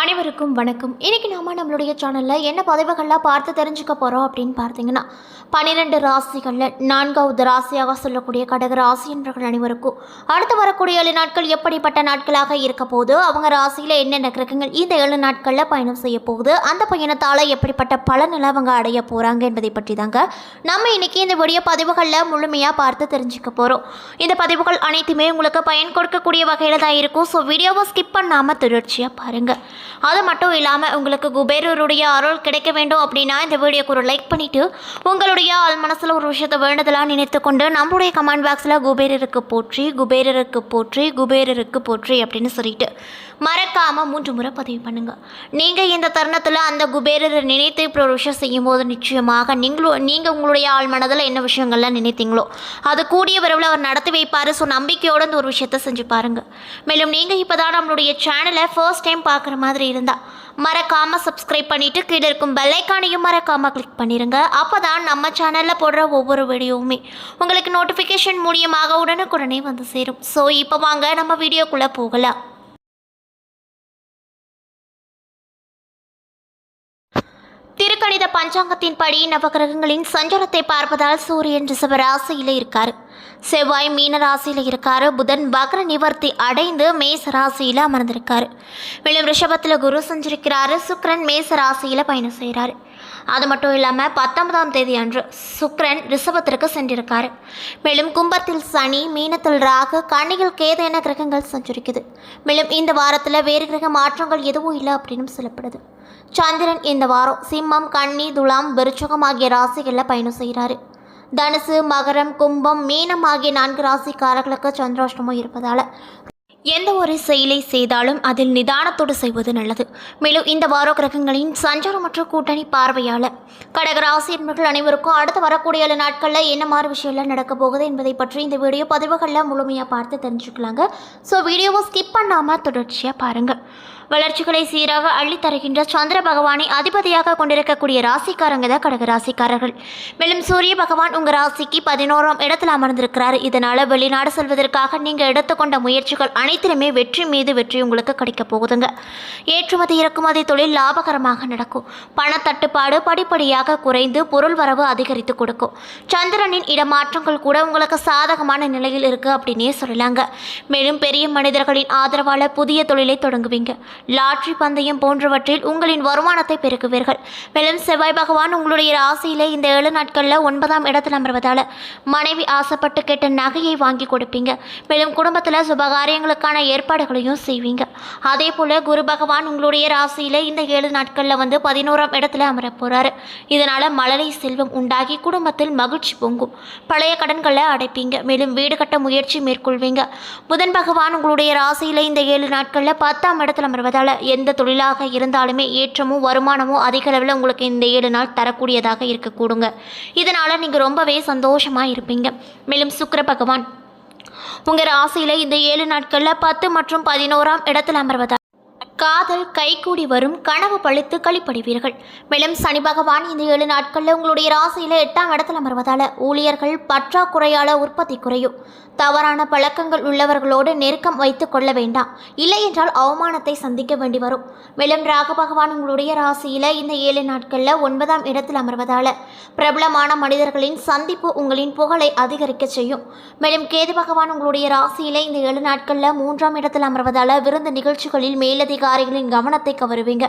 அனைவருக்கும் வணக்கம். இன்னைக்கு நாம நம்மளுடைய சேனலில் என்ன பதிவுகள்லாம் பார்த்து தெரிஞ்சுக்க போகிறோம் அப்படின்னு பார்த்தீங்கன்னா பன்னிரெண்டு ராசிகளில் நான்காவது ராசியாக சொல்லக்கூடிய கடக ராசி என்பவர்கள் அனைவருக்கும் அடுத்து வரக்கூடிய ஏழு நாட்கள் எப்படிப்பட்ட நாட்களாக இருக்க போகுது அவங்க ராசியில் என்னென்ன கிரகங்கள் இந்த ஏழு நாட்களில் பயணம் செய்ய போகுது அந்த பயணத்தால் எப்படிப்பட்ட பலனில் அவங்க அடைய போகிறாங்க என்பதை பற்றி தாங்க நம்ம இன்னைக்கு இந்த வீடியோ பதிவுகளில் முழுமையாக பார்த்து தெரிஞ்சுக்க போகிறோம் இந்த பதிவுகள் அனைத்துமே உங்களுக்கு பயன் கொடுக்கக்கூடிய வகையில் தான் இருக்கும். ஸோ வீடியோவை ஸ்கிப் பண்ணாமல் தொடர்ச்சியாக பாருங்கள் அது மட்டும் இல்லாமல் உங்களுக்கு குபேரருடைய அருள் கிடைக்க வேண்டும் அப்படின்னா இந்த வீடியோக்கு ஒரு லைக் பண்ணிவிட்டு உங்களுடைய ஆள் மனசில் ஒரு விஷயத்தை வேண்டதெல்லாம் நினைத்து கொண்டு நம்மளுடைய கமெண்ட் பாக்ஸில் குபேரருக்கு போற்றி குபேரருக்கு போற்றி குபேரருக்கு போற்றி அப்படின்னு சொல்லிட்டு மறக்காமல் மூன்று முறை பதிவு பண்ணுங்கள் நீங்கள் இந்த தருணத்தில் அந்த குபேரரை நினைத்து இப்போ ஒரு விஷயம் செய்யும்போது நிச்சயமாக நீங்களும் நீங்கள் உங்களுடைய ஆள் மனதில் என்ன விஷயங்கள்லாம் நினைத்தீங்களோ அது கூடிய விரைவில் அவர் நடத்தி வைப்பார். ஸோ நம்பிக்கையோடு இந்த ஒரு விஷயத்த செஞ்சு பாருங்கள் மேலும் நீங்கள் இப்போ தான் நம்மளுடைய சேனலை ஃபர்ஸ்ட் டைம் பார்க்குற மாதிரி இருந்தால் மறக்காமல் சப்ஸ்கிரைப் பண்ணிவிட்டு கீழே இருக்கும் பெல்லைக்கானையும் மறக்காமல் கிளிக் பண்ணிடுங்க அப்போ தான் நம்ம சேனலில் போடுற ஒவ்வொரு வீடியோவுமே உங்களுக்கு நோட்டிஃபிகேஷன் மூலியமாக உடனுக்குடனே வந்து சேரும். ஸோ இப்போ வாங்க நம்ம வீடியோக்குள்ளே போகலாம். திருக்கணித பஞ்சாங்கத்தின்படி நவகிரகங்களின் சஞ்சாரத்தை பார்ப்பதால் சூரியன் ரிஷப ராசியில் இருக்கார். செவ்வாய் மீன ராசியில் இருக்காரு. புதன் வக்ர நிவர்த்தி அடைந்து மேச ராசியில் அமர்ந்திருக்காரு. மேலும் ரிஷபத்தில் குரு சஞ்சரிக்கிறாரு. சுக்கரன் மேச ராசியில் பயணம் செய்கிறாரு அது மட்டும் இல்லாமல் பத்தொன்பதாம் தேதி அன்று சுக்ரன் ரிஷபத்திற்கு சென்றிருக்காரு. மேலும் கும்பத்தில் சனி மீனத்தில் ராகு கண்ணியில் கேது என கிரகங்கள் சஞ்சரிக்குது. மேலும் இந்த வாரத்தில் வேறு கிரக மாற்றங்கள் எதுவும் இல்லை அப்படின்னு சொல்லப்படுது. சந்திரன் இந்த வாரம் சிம்மம் கன்னி துலாம் விருச்சகம் ஆகிய ராசிகளில் பயணம் செய்கிறாரு தனுசு மகரம் கும்பம் மீனம் ஆகிய நான்கு ராசிக்காரர்களுக்கு சந்திராஷ்டமம் இருப்பதால் எந்த ஒரு செயலை செய்தாலும் அதில் நிதானத்தோடு செய்வது நல்லது. மேலும் இந்த வார கிரகங்களின் சஞ்சாரமற்ற கூட்டணி பார்வையால் கடகராசி என்பவர்கள் அனைவருக்கும் அடுத்து வரக்கூடிய நாட்களில் என்ன மாதிரி விஷயம்லாம் நடக்க போகுது என்பதை பற்றி இந்த வீடியோ பதிவுகளில் முழுமையாக பார்த்து தெரிஞ்சுக்கலாங்க. ஸோ வீடியோவை ஸ்கிப் பண்ணாமல் தொடர்ச்சியாக பாருங்கள் வளர்ச்சிகளை சீராக அள்ளித் தருகின்ற சந்திர பகவானை அதிபதியாக கொண்டிருக்கக்கூடிய ராசிக்காரங்க தான் கடக ராசிக்காரர்கள். மேலும் சூரிய பகவான் உங்கள் ராசிக்கு பதினோராம் இடத்தில் அமர்ந்திருக்கிறார். இதனால் வெளிநாடு செல்வதற்காக நீங்கள் எடுத்துக்கொண்ட முயற்சிகள் அனைத்திலுமே வெற்றி மீது வெற்றி உங்களுக்கு கிடைக்க போகுதுங்க. ஏற்றுமதி இறக்குமதி தொழில் லாபகரமாக நடக்கும். பணத்தட்டுப்பாடு படிப்படியாக குறைந்து பொருள் வரவு அதிகரித்து கொடுக்கும். சந்திரனின் இடமாற்றங்கள் கூட உங்களுக்கு சாதகமான நிலையில் இருக்குது அப்படின்னே சொல்லலாங்க. மேலும் பெரிய மனிதர்களின் ஆதரவால் புதிய தொழிலை தொடங்குவீங்க. லாட்ரி பந்தயம் போன்றவற்றில் உங்களின் வருமானத்தை பெருக்குவீர்கள். மேலும் செவ்வாய் பகவான் உங்களுடைய ராசியிலே இந்த ஏழு நாட்களில் ஒன்பதாம் இடத்தில் அமர்வதால் மனைவி ஆசைப்பட்டு கேட்ட நகையை வாங்கி கொடுப்பீங்க. மேலும் குடும்பத்தில் சுபகாரியங்களுக்கு அதற்கான ஏற்பாடுகளையும் செய்வீங்க. அதே போல் குரு பகவான் உங்களுடைய ராசியில் இந்த ஏழு நாட்களில் வந்து பதினோராம் இடத்துல அமர போகிறாரு இதனால் மழலை செல்வம் உண்டாகி குடும்பத்தில் மகிழ்ச்சி பொங்கும். பழைய கடன்களை அடைப்பீங்க. மேலும் வீடு கட்ட முயற்சி மேற்கொள்வீங்க. புதன் பகவான் உங்களுடைய ராசியில் இந்த ஏழு நாட்களில் பத்தாம் இடத்துல அமர்வதால் எந்த தொழிலாக இருந்தாலுமே ஏற்றமும் வருமானமும் அதிக அளவில் உங்களுக்கு இந்த ஏழு நாள் தரக்கூடியதாக இருக்கக்கூடுங்க. இதனால் நீங்கள் ரொம்பவே சந்தோஷமாக இருப்பீங்க. மேலும் சுக்கர பகவான் உங்கள் ராசியில் இந்த ஏழு நாட்களில் பத்து மற்றும் பதினோராம் இடத்தில் அமர்வதால் காதல் கைகூடி வரும் கனவு பழித்து கழிப்படைவீர்கள் மேலும் சனி பகவான் இந்த ஏழு நாட்களில் உங்களுடைய ராசியில் எட்டாம் இடத்தில் அமர்வதால் ஊழியர்கள் பற்றாக்குறையால் உற்பத்தி குறையும். தவறான பழக்கங்கள் உள்ளவர்களோடு நெருக்கம் வைத்துக் கொள்ள வேண்டாம். இல்லை என்றால் அவமானத்தை சந்திக்க வேண்டி வரும். மேலும் ராக பகவான் உங்களுடைய ராசியில் இந்த ஏழு நாட்களில் ஒன்பதாம் இடத்தில் அமர்வதால் பிரபலமான மனிதர்களின் சந்திப்பு உங்களின் புகழை அதிகரிக்க செய்யும். மேலும் கேது பகவான் உங்களுடைய ராசியில் இந்த ஏழு நாட்களில் மூன்றாம் இடத்தில் அமர்வதால் விருந்து நிகழ்ச்சிகளில் அதிகாரிகளின் கவனத்தை கவருவீங்க.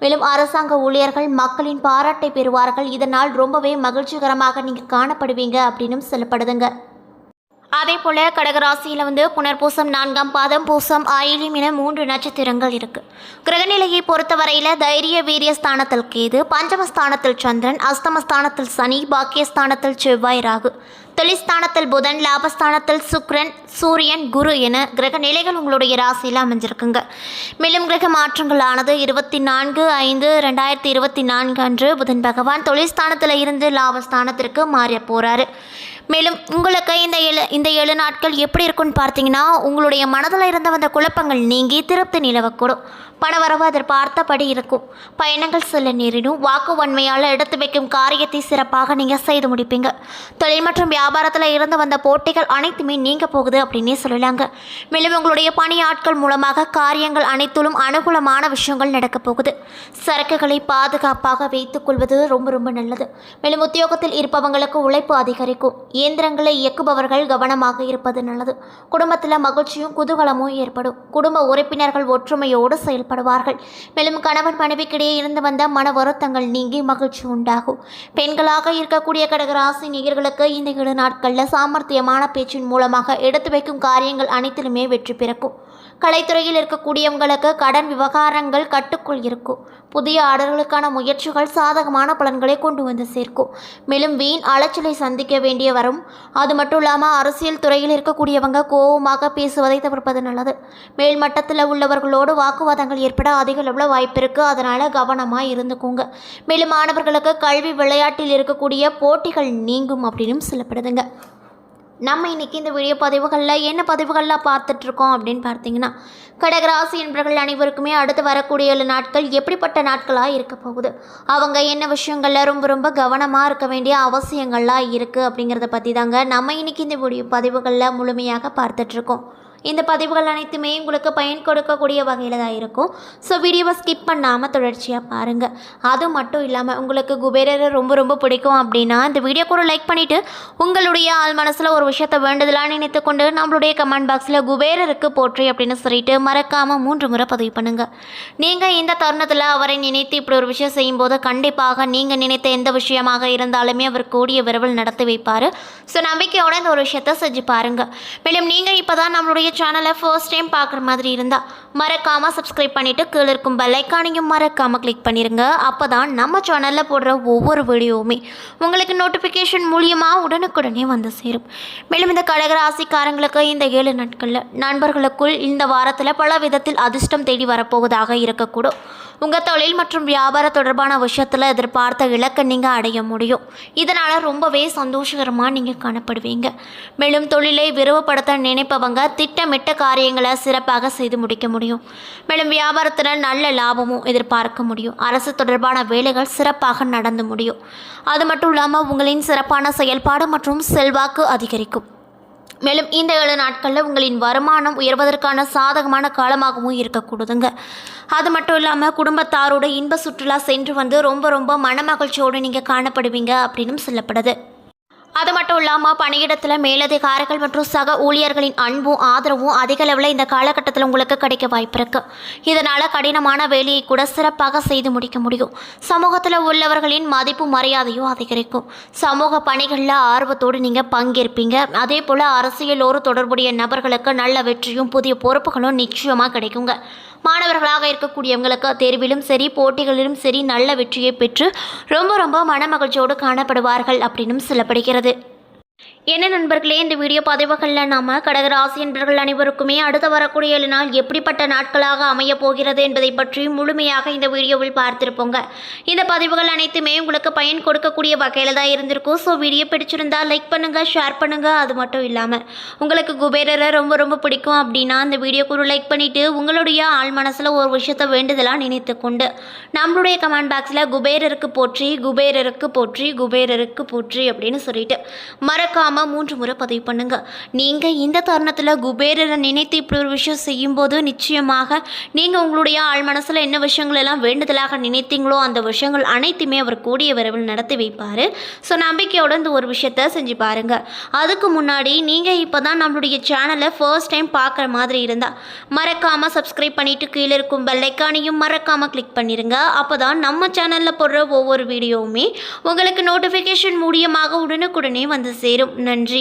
மேலும் அரசாங்க ஊழியர்கள் மக்களின் பாராட்டை பெறுவார்கள். இதனால் ரொம்பவே மகிழ்ச்சிகரமாக நீங்கள் காணப்படுவீங்க அப்படின்னு சொல்லப்படுதுங்க. அதே போல் கடகராசியில் வந்து புனர்பூசம் நான்காம் பாதம் பூசம் ஆயிலியம் என மூன்று நட்சத்திரங்கள் இருக்கு. கிரகநிலையை பொறுத்தவரையில் தைரிய வீரிய ஸ்தானத்தில் கேது பஞ்சமஸ்தானத்தில் சந்திரன் அஸ்தமஸ்தானத்தில் சனி பாக்கியஸ்தானத்தில் செவ்வாய் ராகு. தொழில்ஸ்தானத்தில் புதன் லாபஸ்தானத்தில் சுக்ரன் சூரியன் குரு என கிரக நிலைகள் உங்களுடைய ராசியில் அமைஞ்சிருக்குங்க. மேலும் கிரக மாற்றங்களானது இருபத்தி நான்கு ஐந்து ரெண்டாயிரத்தி இருபத்தி நான்கு அன்று புதன் பகவான் தொழிற்ஸ்தானத்தில் இருந்து லாபஸ்தானத்திற்கு மாறிய போகிறாரு மேலும் உங்களுக்கு இந்த ஏழு இந்த ஏழு நாட்கள் எப்படி இருக்குன்னு பார்த்தீங்கன்னா உங்களுடைய மனதில் இருந்த வந்த குழப்பங்கள் நீங்கி திருப்தி நிலவக்கூடும். பணவரவு எதிர்பார்த்தபடி இருக்கும். பயணங்கள் செல்ல நேரிடும். வாக்கு வன்மையால் எடுத்து வைக்கும் காரியத்தை சிறப்பாக நீங்கள் செய்து முடிப்பீங்க. தொழில் மற்றும் வியாபாரத்தில் இருந்து வந்த போட்டிகள் அனைத்துமே நீங்க போகுது அப்படின்னே சொல்லலாங்க. மேலும் உங்களுடைய பணி ஆட்கள் மூலமாக காரியங்கள் அனைத்திலும் அனுகூலமான விஷயங்கள் நடக்கப் போகுது. சரக்குகளை பாதுகாப்பாக வைத்துக் கொள்வது ரொம்ப ரொம்ப நல்லது. மேலும் உத்தியோகத்தில் இருப்பவங்களுக்கு உழைப்பு அதிகரிக்கும். இயந்திரங்களை இயக்குபவர்கள் கவனமாக இருப்பது நல்லது. குடும்பத்தில் மகிழ்ச்சியும் குதூகலமும் ஏற்படும். குடும்ப உறுப்பினர்கள் ஒற்றுமையோடு செயல்படுவார்கள். மேலும் கணவன் மனைவிக்கிடையே இருந்து வந்த மன வருத்தங்கள் நீங்கி மகிழ்ச்சி உண்டாகும். பெண்களாக இருக்கக்கூடிய கடகராசி நிகர்களுக்கு இந்த இரு நாட்களில் சாமர்த்தியமான பேச்சின் மூலமாக எடுத்து வைக்கும் காரியங்கள் அனைத்திலுமே வெற்றி பிறக்கும். கலைத்துறையில் இருக்கக்கூடியவங்களுக்கு கடன் விவகாரங்கள் கட்டுக்குள் இருக்கும். புதிய ஆர்டர்களுக்கான முயற்சிகள் சாதகமான பலன்களை கொண்டு வந்து சேர்க்கும். மேலும் வீண் அலைச்சலை சந்திக்க வேண்டிய வரும். அது மட்டும் இல்லாமல் அரசியல் துறையில் இருக்கக்கூடியவங்க கோபமாக பேசுவதை தவிர்ப்பது நல்லது. மேல்மட்டத்தில் உள்ளவர்களோடு வாக்குவாதங்கள் ஏற்பட அதிக அளவில் வாய்ப்பு இருக்குது அதனால் கவனமாக இருந்துக்கோங்க. மேலும் மாணவர்களுக்கு கல்வி விளையாட்டில் இருக்கக்கூடிய போட்டிகள் நீங்கும் அப்படின்னு சொல்லப்படுதுங்க. நம்ம இன்றைக்கி இந்த வீடியோ பதிவுகளில் என்ன பதிவுகள்லாம் பார்த்துட்ருக்கோம் அப்படின்னு பார்த்தீங்கன்னா கடகராசி என்பவர்கள் அனைவருக்குமே அடுத்து வரக்கூடிய நாட்கள் எப்படிப்பட்ட நாட்களாக இருக்க போகுது? அவங்க என்ன விஷயங்களில் ரொம்ப ரொம்ப கவனமாக இருக்க வேண்டிய அவசியங்கள்லாம் இருக்குது அப்படிங்கிறத பற்றி தாங்க நம்ம இன்றைக்கி இந்த வீடியோ பதிவுகளில் முழுமையாக பார்த்துட்ருக்கோம். இந்த பதிவுகள் அனைத்துமே உங்களுக்கு பயன் கொடுக்கக்கூடிய வகையில் தான் இருக்கும். ஸோ வீடியோவை ஸ்கிப் பண்ணாமல் தொடர்ச்சியாக பாருங்கள் அது மட்டும் இல்லாமல் உங்களுக்கு குபேரரை ரொம்ப ரொம்ப பிடிக்கும் அப்படின்னா இந்த வீடியோ கூட லைக் பண்ணிவிட்டு உங்களுடைய ஆள் மனசில் ஒரு விஷயத்தை வேண்டுதலாக நினைத்து கொண்டு நம்மளுடைய கமெண்ட் பாக்ஸில் குபேரருக்கு போற்றி அப்படின்னு சொல்லிட்டு மறக்காமல் மூன்று முறை பதிவு பண்ணுங்கள் நீங்கள் இந்த தருணத்தில் அவரை நினைத்து இப்படி ஒரு விஷயம் செய்யும்போது கண்டிப்பாக நீங்கள் நினைத்த எந்த விஷயமாக இருந்தாலுமே அவர் கூடிய விரைவில் நடத்தி வைப்பார். ஸோ நம்பிக்கையோடு இந்த ஒரு விஷயத்தை செஞ்சு பாருங்கள் மேலும் நீங்கள் இப்போ தான் நம்மளுடைய சேனலை ஃபர்ஸ்ட் டைம் பார்க்குற மாதிரி இருந்தால் மறக்காமல் சப்ஸ்கிரைப் பண்ணிவிட்டு கீழே இருக்கும் பெல்லைக்கானையும் மறக்காமல் கிளிக் பண்ணிடுங்க அப்போ தான் நம்ம சேனலில் போடுற ஒவ்வொரு வீடியோவுமே உங்களுக்கு நோட்டிஃபிகேஷன் மூலியமாக உடனுக்குடனே வந்து சேரும். மேலும் இந்த கடகராசிக்காரங்களுக்கு இந்த ஏழு நாட்களில் நண்பர்களுக்குள் இந்த வாரத்தில் பல விதத்தில் அதிர்ஷ்டம் தேடி வரப்போவதாக இருக்கக்கூடும். உங்கள் தொழில் மற்றும் வியாபார தொடர்பான விஷயத்தில் எதிர்பார்த்த இலக்கை நீங்கள் அடைய முடியும். இதனால் ரொம்பவே சந்தோஷகரமாக நீங்கள் காணப்படுவீங்க. மேலும் தொழிலை விரிவுபடுத்த நினைப்பவங்க திட்டமிட்ட காரியங்களை சிறப்பாக செய்து முடிக்க முடியும். மேலும் வியாபாரத்தில் நல்ல லாபமும் எதிர்பார்க்க முடியும். அரசு தொடர்பான வேலைகள் சிறப்பாக நடந்து முடியும். அது மட்டும் இல்லாமல் உங்களின் சிறப்பான செயல்பாடு மற்றும் செல்வாக்கு அதிகரிக்கும். மேலும் இந்த ஏழு நாட்களில் உங்களின் வருமானம் உயர்வதற்கான சாதகமான காலமாகவும் இருக்கக்கூடுதுங்க. அது மட்டும் இல்லாமல் குடும்பத்தாரோட இன்ப சுற்றுலா சென்று வந்து ரொம்ப ரொம்ப மனமகிழ்ச்சியோடு நீங்கள் காணப்படுவீங்க அப்படின்னும் சொல்லப்படுது. அது மட்டும் இல்லாமல் பணியிடத்தில் மேலதிகாரிகள் மற்றும் சக ஊழியர்களின் அன்பும் ஆதரவும் அதிக அளவில் இந்த காலகட்டத்தில் உங்களுக்கு கிடைக்க வாய்ப்பு இருக்கு. இதனால் கடினமான வேலையை கூட சிறப்பாக செய்து முடிக்க முடியும். சமூகத்தில் உள்ளவர்களின் மதிப்பு மரியாதையும் அதிகரிக்கும். சமூக பணிகளில் ஆர்வத்தோடு நீங்கள் பங்கேற்பீங்க. அதே போல் அரசியலோடு தொடர்புடைய நபர்களுக்கு நல்ல வெற்றியும் புதிய பொறுப்புகளும் நிச்சயமாக கிடைக்குங்க. மாணவர்களாக இருக்கக்கூடியவங்களுக்கு தேர்விலும் சரி போட்டிகளிலும் சரி நல்ல வெற்றியை பெற்று ரொம்ப ரொம்ப மனமகிழ்ச்சியோடு காணப்படுவார்கள் அப்படின்னும் சொல்லப்படுகிறது. என்ன நண்பர்களே இந்த வீடியோ பதிவுகளில் நாம் கடகராசி என்பவர்கள் அனைவருக்குமே அடுத்து வரக்கூடிய நாள் எப்படிப்பட்ட நாட்களாக அமையப் போகிறது என்பதை பற்றி முழுமையாக இந்த வீடியோவில் பார்த்திருப்போங்க. இந்த பதிவுகள் அனைத்துமே உங்களுக்கு பயன் கொடுக்கக்கூடிய வகையில் தான் இருந்திருக்கும். ஸோ வீடியோ பிடிச்சிருந்தா லைக் பண்ணுங்கள் ஷேர் பண்ணுங்கள் அது மட்டும் இல்லாமல் உங்களுக்கு குபேரரை ரொம்ப ரொம்ப பிடிக்கும் அப்படின்னா அந்த வீடியோக்கு ஒரு லைக் பண்ணிவிட்டு உங்களுடைய ஆள் மனசில் ஒரு விஷயத்தை வேண்டுதலாக நினைத்து கொண்டு நம்மளுடைய கமெண்ட் பாக்ஸில் குபேரருக்கு போற்றி குபேரருக்கு போற்றி குபேரருக்கு போற்றி அப்படின்னு சொல்லிட்டு மறக்காமல் மூன்று முறை பதிவு பண்ணுங்க. நீங்கள் இந்த தருணத்தில் குபேரரை நினைத்து இப்படி ஒரு விஷயம் செய்யும்போது நிச்சயமாக நீங்கள் உங்களுடைய ஆள் மனசில் என்ன விஷயங்கள் எல்லாம் வேண்டுதலாக நினைத்தீங்களோ அந்த விஷயங்கள் அனைத்துமே அவர் கூடிய விரைவில் நடத்தி வைப்பார். ஸோ நம்பிக்கையோடு இந்த ஒரு விஷயத்த செஞ்சு பாருங்க. அதுக்கு முன்னாடி நீங்கள் இப்போ தான் நம்மளுடைய சேனலை ஃபர்ஸ்ட் டைம் பார்க்குற மாதிரி இருந்தால் மறக்காமல் சப்ஸ்கிரைப் பண்ணிட்டு கீழே இருக்கும் பெல்லைக்கானையும் மறக்காமல் கிளிக் பண்ணிடுங்க அப்போ தான் நம்ம சேனலில் போடுற ஒவ்வொரு வீடியோவுமே உங்களுக்கு நோட்டிஃபிகேஷன் மூலியமாக உடனுக்குடனே வந்து சேரும். நன்றி.